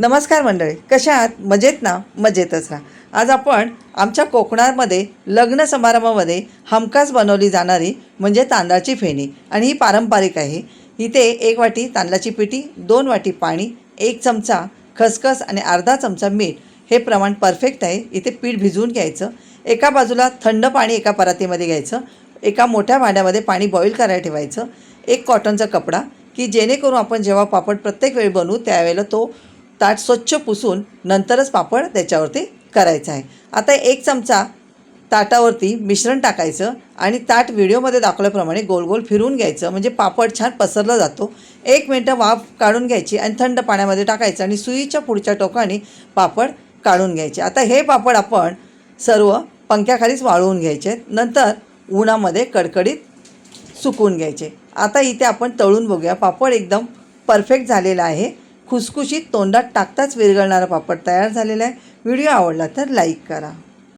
नमस्कार मंडळी कशा आहात? मजेत ना? मजेतच राहा. आज आपण आमच्या कोकणामध्ये लग्न समारंभामध्ये हमखास बनवली जाणारी म्हणजे तांदळाची फेणी. आणि ही पारंपरिक आहे. इथे एक वाटी तांदळाची पिठी दोन वाटी पाणी एक चमचा खसखस आणि अर्धा चमचा मीठ. हे प्रमाण परफेक्ट आहे. इथे पीठ भिजवून घ्यायचं. एका बाजूला थंड पाणी एका परातीमध्ये घ्यायचं. एका मोठ्या भांड्यामध्ये पाणी बॉईल करायला ठेवायचं. एक कॉटनचा कपडा की जेणेकरून आपण जेव्हा पापड प्रत्येक वेळी बनवू त्यावेळेला तो ताट स्वच्छ पुसून नंतरच पापड त्याच्यावरती करायचा आहे. आता एक चमचा ताटावरती मिश्रण टाकायचं आणि ताट व्हिडिओमध्ये दाखवल्याप्रमाणे गोल गोल फिरवून घ्यायचं. म्हणजे पापड छान पसरला जातो. एक मिनटं वाफ काढून घ्यायची आणि थंड पाण्यामध्ये टाकायचं आणि सुईच्या पुढच्या टोकाने पापड काढून घ्यायचे. आता हे पापड आपण सर्व पंख्याखालीच वाळवून घ्यायचे. नंतर उन्हामध्ये कडकडीत सुकवून घ्यायचे. आता इथे आपण तळून बघूया. पापड एकदम परफेक्ट झालेला आहे. खुसखुशीत तोंडात टाकताच विरघळणारा पापड तयार झालेला आहे. व्हिडिओ आवडला तर लाईक करा.